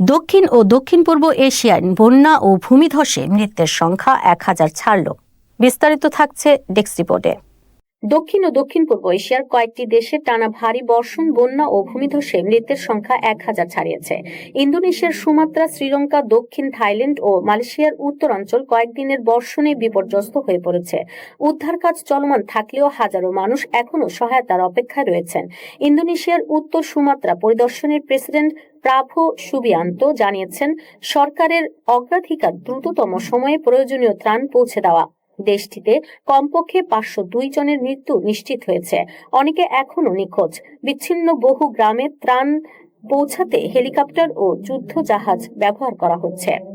দক্ষিণ ও দক্ষিণ পূর্ব এশিয়ায় বন্যা ও ভূমিধসে মৃত্যুর সংখ্যা এক হাজার ছাড়ল। বিস্তারিত থাকছে ডেস্ক রিপোর্টে। দক্ষিণ ও দক্ষিণ পূর্ব এশিয়ার কয়েকটি দেশে টানা ভারী বর্ষণ, বন্যা ও ভূমিধসে মৃতের সংখ্যা এক হাজার ছাড়িয়েছে। ইন্দোনেশিয়ার সুমাত্রা, শ্রীলঙ্কা, দক্ষিণ থাইল্যান্ড ও মালয়েশিয়ার উত্তরাঞ্চল কয়েকদিনের বর্ষণে বিপর্যস্ত হয়ে পড়েছে। উদ্ধার কাজ চলমান থাকলেও হাজারো মানুষ এখনও সহায়তার অপেক্ষায় রয়েছেন। ইন্দোনেশিয়ার উত্তর সুমাত্রা পরিদর্শনের প্রেসিডেন্ট প্রাভো সুবিয়ান্ত জানিয়েছেন, সরকারের অগ্রাধিকার দ্রুততম সময়ে প্রয়োজনীয় ত্রাণ পৌঁছে দেওয়া দেশটিতে কমপক্ষে পাঁচশো দুই জনের মৃত্যু নিশ্চিত হয়েছে। অনেকে এখনও নিখোঁজ। বিচ্ছিন্ন বহু গ্রামে ত্রাণ পৌঁছাতে হেলিকপ্টার ও যুদ্ধ জাহাজ ব্যবহার করা হচ্ছে।